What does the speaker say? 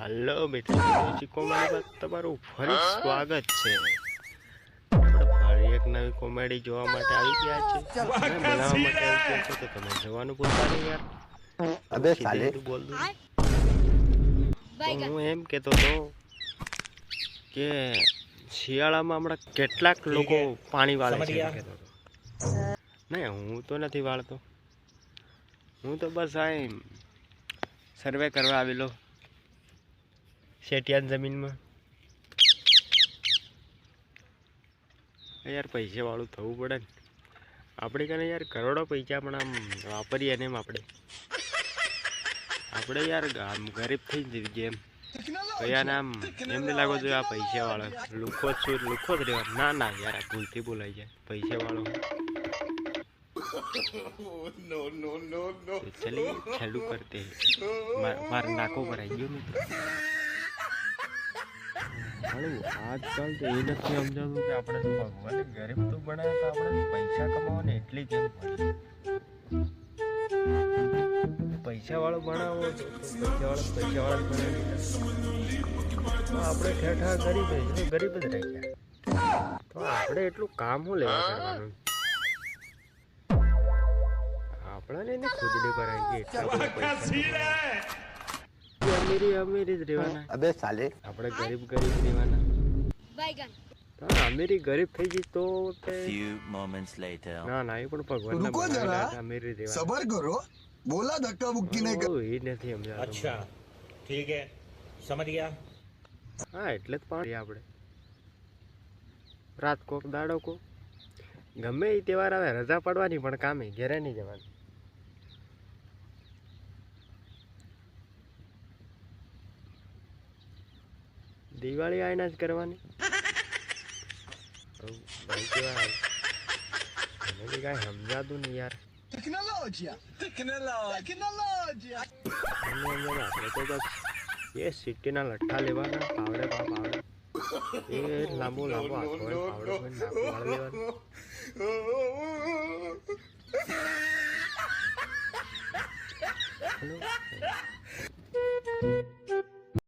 હાલો મિત્રો. મ્યુઝિક કોમેડીમાં તમારું ફરી સ્વાગત છે. ફરી એક નવી કોમેડી જોવા માટે આવી ગયા છે. બનાવવા માટે આવી ગયા છો તો તમે જવાનું ભૂલતા નહીં યાર. અબે સાલે. બોલ દઉં. હું એમ કહેતો હતો કે શિયાળામાં હમણાં કેટલાક લોકો પાણી વાળે છે કહેતો હતો નહીં હું તો નથી વાળતો. હું તો બસ આ સર્વે કરવા આવેલો. શેટિયાની જમીનમાં. યાર પૈસેવાળું થવું પડે ને. આપણે કને યાર કરોડો પૈસા પણ આમ વાપરીએ ને એમ આપણે. આપણે યાર આમ ગરીબ થઈ જઈએ ગેમ પૈયાને આમ એમને લાગો જોઈએ આ પૈસાવાળો. લુખો જ છું લુખો જ રહેવા ના ના યાર આ ભૂલથી બોલાય છે. પૈસાવાળો. ચલી ચાલુ કરતે. મારે નાકો ભરાઈ ગયો મિત્રો. આજકાલ તો એ નથી સમજાતું કે આપણે ભગવાને ગરીબ તો બનાવે તો આપણે પૈસા કમાવાને એટલી કેમ પડી પૈસાવાળો બનાવો પૈસાવાળો પૈસાવાળો બનાવો આપણે ઠેઠા ગરીબ એટલે ગરીબ જ રહી ગયા તો આપણે એટલું કામ હું લેવા કરવાનું આપણને ખુદને ભરાઈ ગયા હા. એટલે જ પાણી આપણે. રાત કોક દાડો કો ગમે એ તહેવાર આવે રજા પડવાની પણ કામે ઘેરે નહીં જવાનું. દિવાળી આયના જ કરવાની. ભાઈ કાંઈ સમજાતું નહીં યાર. ટેકનોલોજી ટેકનોલોજી આપણે તો એ સિટીના લઠ્ઠા લેવાના એ લાંબો લાંબો આખો